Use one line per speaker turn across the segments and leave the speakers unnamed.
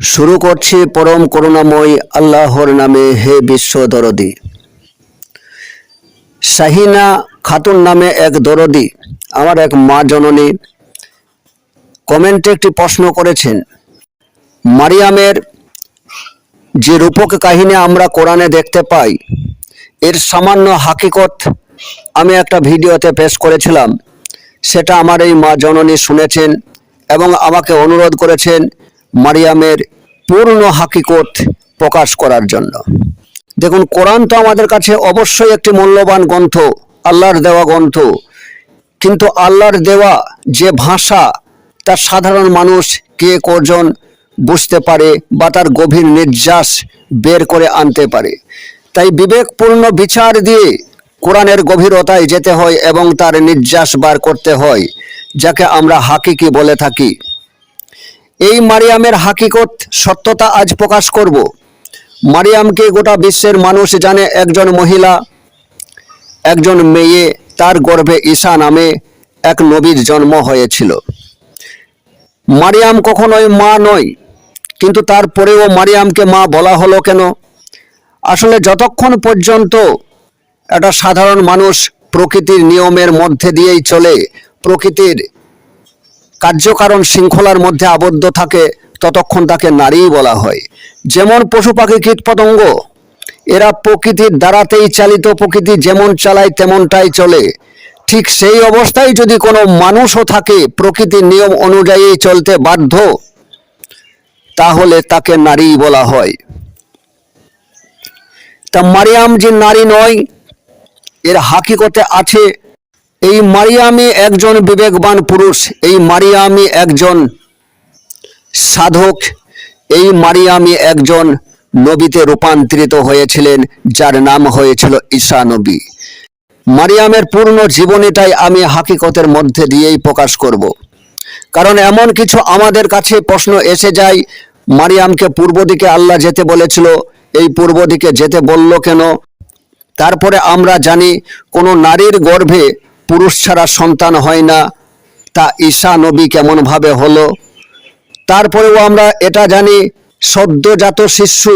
শুরু করছি পরম করুণাময় আল্লাহর নামে হে বিশ্ব দরদি। শাহিনা খাতুন নামে এক দরদি, আমার এক মা জননী, কমেন্টে একটি প্রশ্ন করেছেন, মারিয়ামের যে রূপক কাহিনী আমরা কোরআনে দেখতে পাই, এর সামান্য হাকিকত আমি একটা ভিডিওতে পেশ করেছিলাম, সেটা আমার এই মা জননী শুনেছেন এবং আমাকে অনুরোধ করেছেন মারিয়ামের পূর্ণ হাকিকত প্রকাশ করার জন্য। দেখুন, কোরআন তো আমাদের কাছে অবশ্যই একটি মূল্যবান গ্রন্থ, আল্লাহর দেওয়া গ্রন্থ। কিন্তু আল্লাহর দেওয়া যে ভাষা, তা সাধারণ মানুষ কে কজন বুঝতে পারে বা তার গভীর নির্যাস বের করে আনতে পারে? তাই বিবেকপূর্ণ বিচার দিয়ে কোরআনের গভীরতায় যেতে হয় এবং তার নির্যাস বার করতে হয়, যাকে আমরা হাকিকি বলে থাকি। এই মারিয়ামের হাকিকত সত্যতা আজ প্রকাশ করব। মারিয়ামকে গোটা বিশ্বের মানুষ জানে একজন মহিলা, একজন মেয়ে, তার গর্ভে ঈশা নামে এক নবীর জন্ম হয়েছিল। মারিয়াম কখনোই মা নয়, কিন্তু তারপরেও মারিয়ামকে মা বলা হলো কেন? আসলে যতক্ষণ পর্যন্ত একটা সাধারণ মানুষ প্রকৃতির নিয়মের মধ্যে দিয়েই চলে, প্রকৃতির কার্যকারণ শৃঙ্খলার মধ্যে আবদ্ধ থাকে, ততক্ষণ তাকে নারীই বলা হয়। যেমন পশু পাখি কীট পতঙ্গ এরা প্রকৃতির দ্বারাতেই চালিত, প্রকৃতি যেমন চালায় তেমনটাই চলে। ঠিক সেই অবস্থায় যদি কোনো মানুষও থাকে, প্রকৃতির নিয়ম অনুযায়ী চলতে বাধ্য, তাহলে তাকে নারী বলা হয়। তা মারিয়াম যে নারী নয়, এর হাকিকতে আছে এই মারিয়ামি একজন বিবেকবান পুরুষ, এই মারিয়ামি একজন সাধক, এই মারিয়ামি একজন নবীতে রূপান্তরিত হয়েছিলেন, যার নাম হয়েছিল ঈশা নবী। মারিয়ামের পূর্ণ জীবনীটাই আমি হাকিকতের মধ্যে দিয়েই প্রকাশ করব। কারণ এমন কিছু আমাদের কাছে প্রশ্ন এসে যায়, মারিয়ামকে পূর্ব দিকে আল্লাহ যেতে বলেছিল, এই পূর্ব দিকে যেতে বলল কেন? তারপরে আমরা জানি, কোনো নারীর গর্ভে পুরুষ ছাড়া সন্তান হয় না। তা ঈশা নবী কেমনভাবে হলো? তারপরেও আমরা এটা জানি, সদ্যজাত শিশু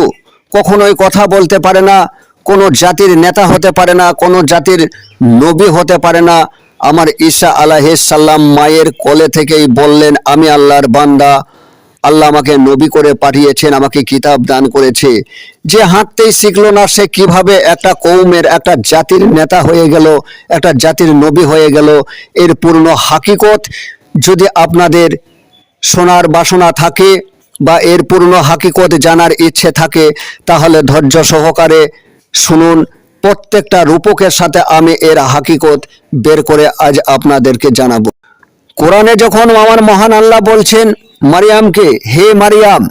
কখনোই কথা বলতে পারে না, কোনো জাতির নেতা হতে পারে না, কোনো জাতির নবী হতে পারে না। আমার ঈশা আলাহিসাল্লাম মায়ের কোলে থেকেই বললেন, আমি আল্লাহর বান্দা। আল্লাহ আমাকে নবী করে পাঠিয়েছেন, আমাকে কিতাব দান করেছে। যে হাঁটতেই শিখলো না, সে কীভাবে একটা কৌমের, একটা জাতির নেতা হয়ে গেল, একটা জাতির নবী হয়ে গেল, এর পূর্ণ হাকিকত যদি আপনাদের শোনার বাসনা থাকে বা এর পূর্ণ হাকিকত জানার ইচ্ছে থাকে, তাহলে ধৈর্য সহকারে শুনুন, প্রত্যেকটা রূপকের সাথে আমি এর হাকিকত বের করে আজ আপনাদেরকে জানাব। কোরআনে যখন আমার মহান আল্লাহ বলছেন মারিয়ামকে, হে মারিয়াম,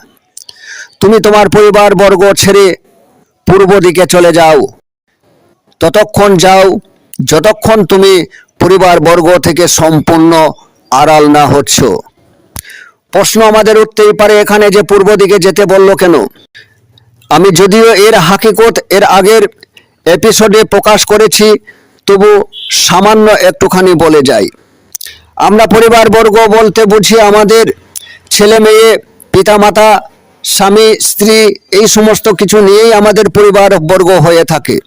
তুমি তোমার পরিবার বর্গ ছেড়ে পূর্ব দিকে চলে যাও। ততক্ষণ যাও, যতক্ষণ তুমি পরিবার বর্গ থেকে সম্পূর্ণ আড়াল না হচ্ছ। প্রশ্ন আমাদের উঠতেই পারে, এখানে যে পূর্ব দিকে যেতে বলল কেন? আমি যদিও এর হাকিকত এর আগের এপিসোডে প্রকাশ করেছি, তবু সামান্য একটুখানি বলে যাই। আমরা পরিবারবর্গ বলতে বুঝি আমাদের ছেলে মেয়ে, পিতামাতা, স্বামী, স্ত্রী, এই সমস্ত কিছু নিয়েই আমাদের পরিবার বর্গ হয়ে থাকে।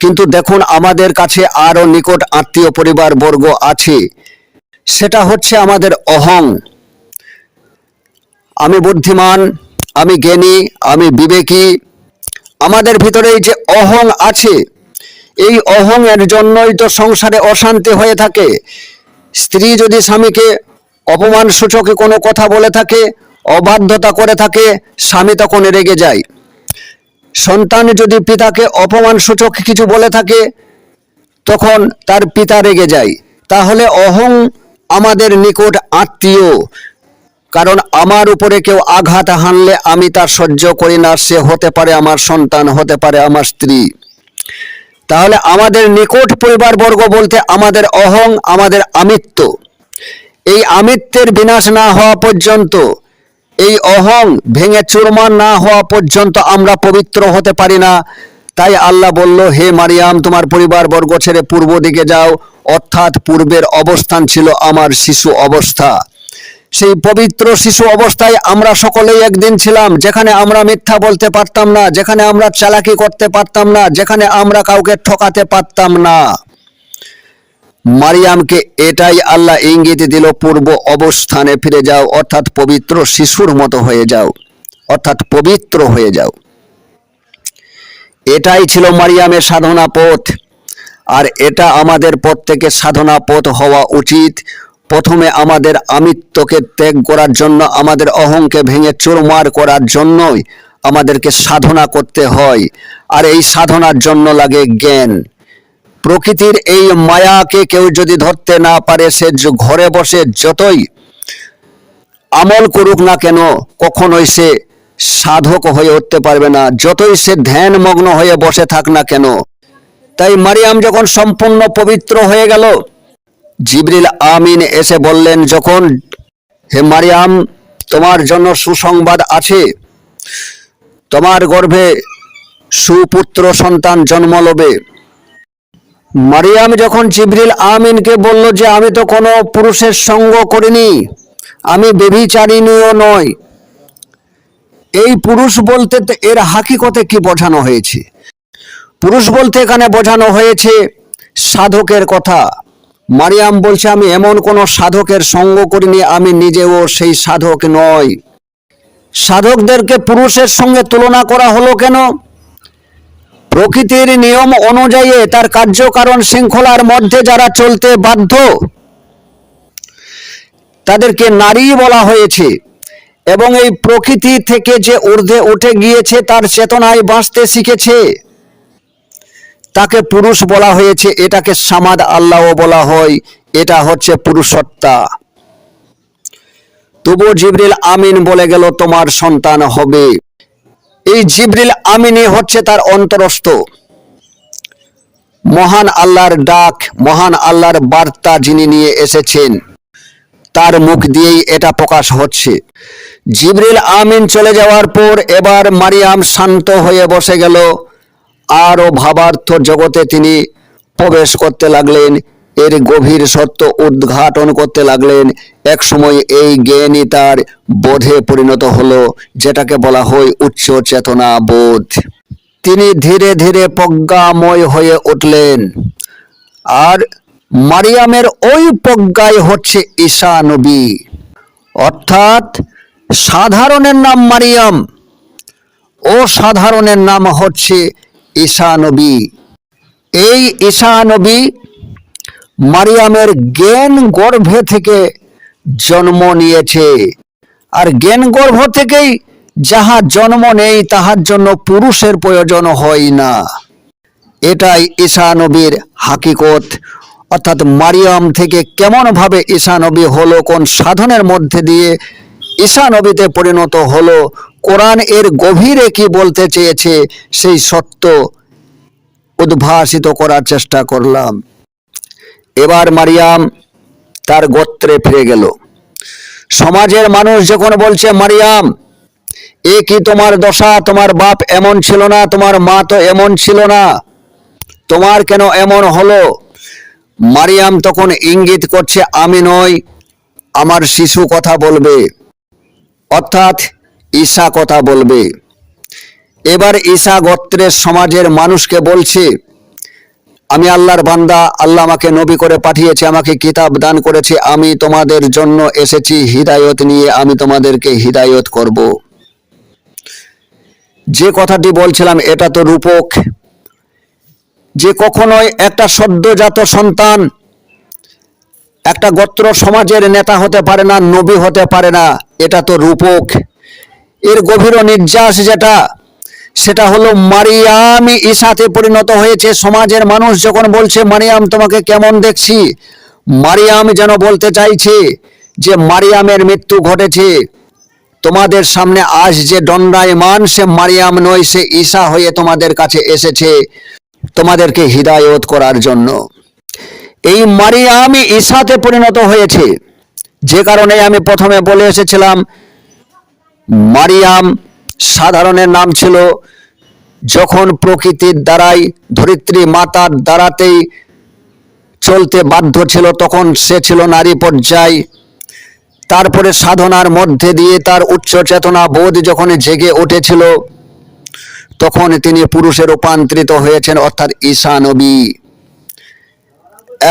কিন্তু দেখুন, আমাদের কাছে আরও নিকট আত্মীয় পরিবার বর্গ আছে। সেটা হচ্ছে আমাদের অহং। আমি বুদ্ধিমান, আমি জ্ঞানী, আমি বিবেকী। আমাদের ভিতরে যে অহং আছে, এই অহং এর জন্যই তো সংসারে অশান্তি হয়ে থাকে। স্ত্রী যদি স্বামীকে অপমান সূচকে কোনো কথা বলে থাকে, অবাধ্যতা করে থাকে, স্বামী তখন রেগে যায়। সন্তান যদি পিতাকে অপমান সূচক কিছু বলে থাকে, তখন তার পিতা রেগে যায়। তাহলে অহং আমাদের নিকট আত্মীয়, কারণ আমার উপরে কেউ আঘাত হানলে আমি তার সহ্য করি না সে হতে পারে আমার সন্তান, হতে পারে আমার স্ত্রী। তাহলে আমাদের নিকট পরিবারবর্গ বলতে আমাদের অহং, আমাদের আমিত্ব। এই আমিত্বের বিনাশ না হওয়া পর্যন্ত, এই অহং ভেঙে চুরমার না হওয়া পর্যন্ত আমরা পবিত্র হতে পারি না। তাই আল্লাহ বলল, হে মারিয়াম, তোমার পরিবার বর্গ ছেড়ে পূর্ব দিকে যাও। অর্থাৎ পূর্বের অবস্থান ছিল আমার শিশু অবস্থা। সেই পবিত্র শিশু অবস্থায় আমরা সকলেই একদিন ছিলাম, যেখানে আমরা মিথ্যা বলতে পারতাম না, যেখানে আমরা চালাকি করতে পারতাম না, যেখানে আমরা কাউকে ঠকাতে পারতাম না। মারিয়ামকে এটাই আল্লাহ ইঙ্গিত দিল, পূর্ব অবস্থানে ফিরে যাও, অর্থাৎ পবিত্র শিশুর মতো হয়ে যাও, অর্থাৎ পবিত্র হয়ে যাও। এটাই ছিল মারিয়ামের সাধনা পথ। আর এটা আমাদের প্রত্যেকের সাধনা পথ হওয়া উচিত। প্রথমে আমাদের আমিত্বকে ত্যাগ করার জন্য, আমাদের অহংকে ভেঙে চুরমার করার জন্যই আমাদেরকে সাধনা করতে হয়। আর এই সাধনার জন্য লাগে জ্ঞান। প্রকৃতির এই মায়াকে কেউ যদি ধরতে না পারে, সে ঘরে বসে যতই আমল করুক না কেন, কখনোই সে সাধক হয়ে উঠতে পারবে না। যতই সে ধ্যান মগ্ন হয়ে বসে থাক না কেন। তাই মারিয়াম যখন সম্পূর্ণ পবিত্র হয়ে গেল, জিবরিল আমিন এসে বললেন, যখন হে মারিয়াম, তোমার জন্য সুসংবাদ আছে, তোমার গর্ভে সুপুত্র সন্তান জন্ম লবে। মারিয়াম যখন জিবরিল আমিনকে বলল যে আমি তো কোনো পুরুষের সঙ্গ করিনি, আমি বেবিচারিণীও নয় এই পুরুষ বলতে এর হাকিকতে কি বোঝানো হয়েছে? পুরুষ বলতে এখানে বোঝানো হয়েছে সাধকের কথা। মারিয়াম বলছে, আমি এমন কোনো সাধকের সঙ্গ করিনি, আমি নিজেও সেই সাধক নয় সাধকদেরকে পুরুষের সঙ্গে তুলনা করা হলো কেন? প্রকৃতির নিয়ম অনুযায়ী তার কার্যকারণ শৃঙ্খলার মধ্যে যারা চলতে বাধ্য, তাদেরকে নারী বলা হয়েছে। এবং এই প্রকৃতি থেকে যে ঊর্ধ্বে উঠে গিয়েছে, তার চেতনায় বাঁচতে শিখেছে। তাকে পুরুষ বলা হয়েছে, এটাকে সামাদ আল্লাহ বলা হয়, এটা হচ্ছে পুরুষত্বা। তবু জিবরিল আমিন বলে গেল, তোমার সন্তান হবে। এই জিবরিল আমিনই হচ্ছে তার অন্তরস্থ। মহান আল্লাহর ডাক, মহান আল্লাহর বার্তা যিনি নিয়ে এসেছেন, তার মুখ দিয়েই এটা প্রকাশ হচ্ছে। জিবরিল আমিন চলে যাওয়ার পর এবার মারিয়াম শান্ত হয়ে বসে গেল। আরও ভাবার্থ জগতে তিনি প্রবেশ করতে লাগলেন। এর গভীর সত্য উদ্ঘাটন করতে লাগলেন। এক সময় এই জ্ঞানই তার বোধে পরিণত হলো, যেটাকে বলা হয় উচ্চ চেতনা বোধ। তিনি ধীরে ধীরে প্রজ্ঞাময় হয়ে উঠলেন। আর মারিয়ামের ওই প্রজ্ঞায় হচ্ছে ঈশা নবী। অর্থাৎ সাধারণের নাম মারিয়াম, অসাধারণের নাম হচ্ছে ঈশা নবী। এই ঈশা নবী মারিয়ামের জ্ঞান গর্ভে থেকে জন্ম নিয়েছে। আর জ্ঞান গর্ভ থেকেই যাহা জন্ম নেই, তাহার জন্য পুরুষের প্রয়োজন হয় না। এটাই ঈশা নবীর হাকিকত। অর্থাৎ মারিয়াম থেকে কেমনভাবে ঈশা নবী হলো, কোন সাধনের মধ্যে দিয়ে ঈশা নবীতে পরিণত হলো, কোরআন এর গভীরে কি বলতে চেয়েছে, সেই সত্য উদ্ভাসিত করার চেষ্টা করলাম। এবার মারিয়াম তার গোত্রে ফিরে গেল। সমাজের মানুষ যখন বলছে, মারিয়াম, এ কি তোমার দশা? তোমার বাপ এমন ছিল না, তোমার মা তো এমন ছিল না, তোমার কেন এমন হলো? মারিয়াম তখন ইঙ্গিত করছে, আমি নই, আমার শিশু কথা বলবে, অর্থাৎ ঈশা কথা বলবে। এবার ঈশা গোত্রের সমাজের মানুষকে বলছে আমি আল্লাহর বান্দা, আল্লাহ আমাকে নবী করে পাঠিয়েছে, আমাকে কিতাব দান করেছে, আমি তোমাদের জন্য এসেছি হিদায়ত নিয়ে, আমি তোমাদেরকে হিদায়ত করব। যে কথাটি বলছিলাম, এটা তো রূপক। যে কখনোই একটা সদ্যজাত সন্তান, একটা গোত্র সমাজের নেতা হতে পারে না, নবী হতে পারে না, এটা তো রূপক। এর গভীর নির্যাস যেটা সেটা হলো মারিয়ামি ঈশাতে পরিণত হয়েছে। সমাজের মানুষ যখন বলছে, মারিয়াম, তোমাকে কেমন দেখছি? মারিয়াম যেন বলতে চাইছে যে, মারিয়ামের মৃত্যু ঘটেছে। তোমাদের সামনে আজ যে দণ্ডায়মান, সে মারিয়াম নয়, সে ঈশা হয়ে তোমাদের কাছে এসেছে তোমাদেরকে হিদায়ত করার জন্য। এই মারিয়ামই ঈশাতে পরিণত হয়েছে। যে কারণে আমি প্রথমে বলে এসেছিলাম, মারিয়াম সাধারণের নাম ছিল যখন প্রকৃতির দ্বারাই ধরিত্রী মাতার দ্বারাতেই চলতে বাধ্য ছিল, তখন সে ছিল নারী পর্যায়। তারপরে সাধনার মধ্যে দিয়ে তার উচ্চ চেতনা বোধ যখন জেগে উঠেছিল, তখন তিনি পুরুষে রূপান্তরিত হয়েছেন, অর্থাৎ ঈশা নবী।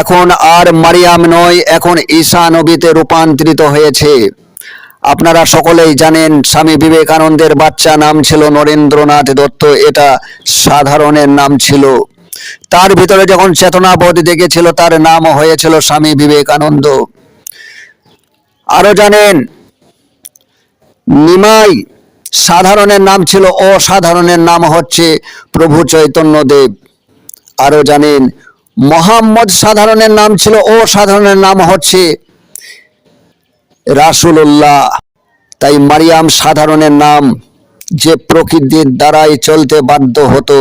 এখন আর মারিয়াম নয়, এখন ঈশা নবীতে রূপান্তরিত হয়েছে। আপনারা সকলেই জানেন, স্বামী বিবেকানন্দের বাচ্চা নাম ছিল নরেন্দ্রনাথ দত্ত, এটা সাধারণের নাম ছিল। তার ভিতরে যখন চেতনাবোধ দেখেছিল, তার নাম হয়েছিল স্বামী বিবেকানন্দ। আরও জানেন, নিমাই সাধারণের নাম ছিল, অসাধারণের নাম হচ্ছে প্রভু চৈতন্য দেব আরও জানেন, মোহাম্মদ সাধারণের নাম ছিল, অসাধারণের নাম হচ্ছে রাসূলুল্লাহ। তাই মারিয়াম সাধারণের নাম যে প্রকৃতির দ্বারাই চলতে বাধ্য হতো।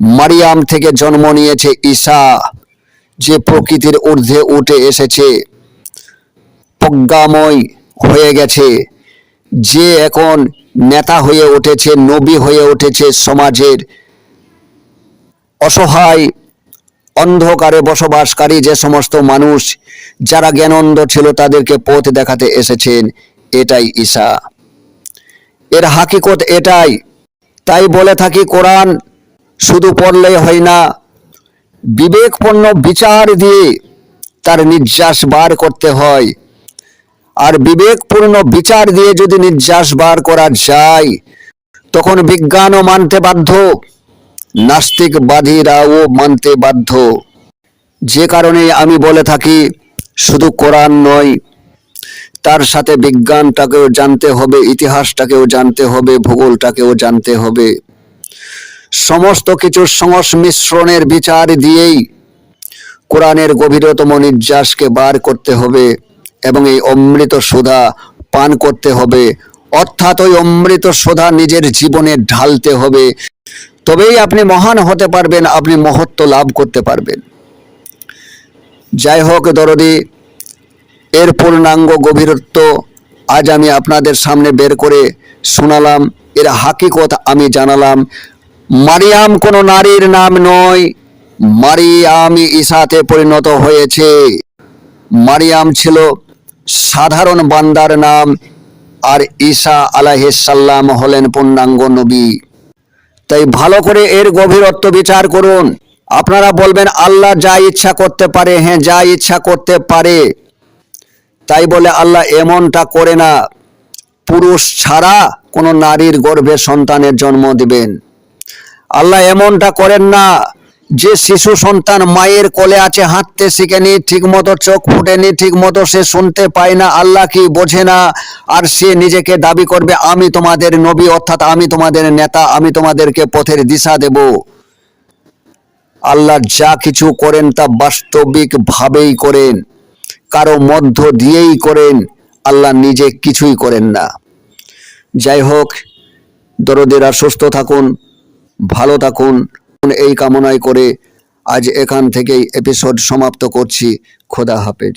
মারিয়াম থেকে জন্ম নিয়েছে ঈশা, যে প্রকৃতির ঊর্ধ্বে উঠে এসেছে। প্রজ্ঞাময় হয়ে গেছে। যে এখন নেতা হয়ে উঠেছে, নবী হয়ে উঠেছে সমাজের। অসহায় অন্ধকারে বসবাসকারী যে সমস্ত মানুষ, যারা জ্ঞানন্দ ছিল, তাদেরকে পথ দেখাতে এসেছেন, এটাই ঈশা এর হাকিকত এটাই। তাই বলে থাকি কোরআন, শুধু পড়লেই হয় না। বিবেকপূর্ণ বিচার দিয়ে তার নির্যাস বার করতে হয়। আর বিবেকপূর্ণ বিচার দিয়ে যদি নির্যাস বার করা যায়, তখন বিজ্ঞানও মানতে বাধ্য। নাস্তিকবাদীরাও মানতে বাধ্য। যে কারণে আমি বলে থাকি, শুধু কোরআন নয়, তার সাথে বিজ্ঞানটাকেও জানতে হবে, ইতিহাসটাকেও জানতে হবে, ভূগোলটাকেও জানতে হবে। সমস্ত কিছুর সংমিশ্রণের বিচার দিয়েই কোরআনের গভীরতম নির্যাসকে বার করতে হবে এবং এই অমৃত সুধা পান করতে হবে। অর্থাৎ ওই অমৃত সুধা নিজের জীবনে ঢালতে হবে। তবেই আপনি মহান হতে পারবেন, আপনি মহত্ব লাভ করতে পারবেন। যাই হোক দরদি, এর পূর্ণাঙ্গ গভীরত্ব আজ আমি আপনাদের সামনে বের করে শোনালাম, এর হাকিকত আমি জানালাম। মারিয়াম কোনো নারীর নাম নয়, মারিয়াম ঈশাতে পরিণত হয়েছে। মারিয়াম ছিল সাধারণ বান্দার নাম, আর ঈসা আলাহিসাল্লাম হলেন পূর্ণাঙ্গ নবী। তাই ভালো করে এর গভীরত্ব বিচার করুন। আপনারা বলবেন, আল্লাহ যা ইচ্ছা করতে পারে হ্যাঁ যা ইচ্ছা করতে পারে। তাই বলে আল্লাহ এমনটা করে না। পুরুষ ছাড়া কোনো নারীর গর্ভে সন্তানের জন্ম দিবেন। আল্লাহ এমনটা করেন না। যে শিশু সন্তান মায়ের কোলে আছে, হাঁটতে শিখেনি ঠিক মতো চোখ ফুটেনি ঠিক মতো সে শুনতে পায় না, আল্লাহ কি বোঝে না, আর সে নিজেকে দাবি করবে, আমি তোমাদের নবী, অর্থাৎ আমি তোমাদের নেতা, আমি তোমাদেরকে পথের দিশা দেব। আল্লাহ যা কিছু করেন তা বাস্তবিক ভাবেই করেন, কারও মধ্য দিয়েই করেন, আল্লাহ নিজে কিছুই করেন না। যাই হোক, দরদেরা সুস্থ থাকুন, ভালো থাকুন এই কামনায় করে আজ এখান থেকেই এপিসোড সমাপ্ত করছি। খোদা হাফেজ।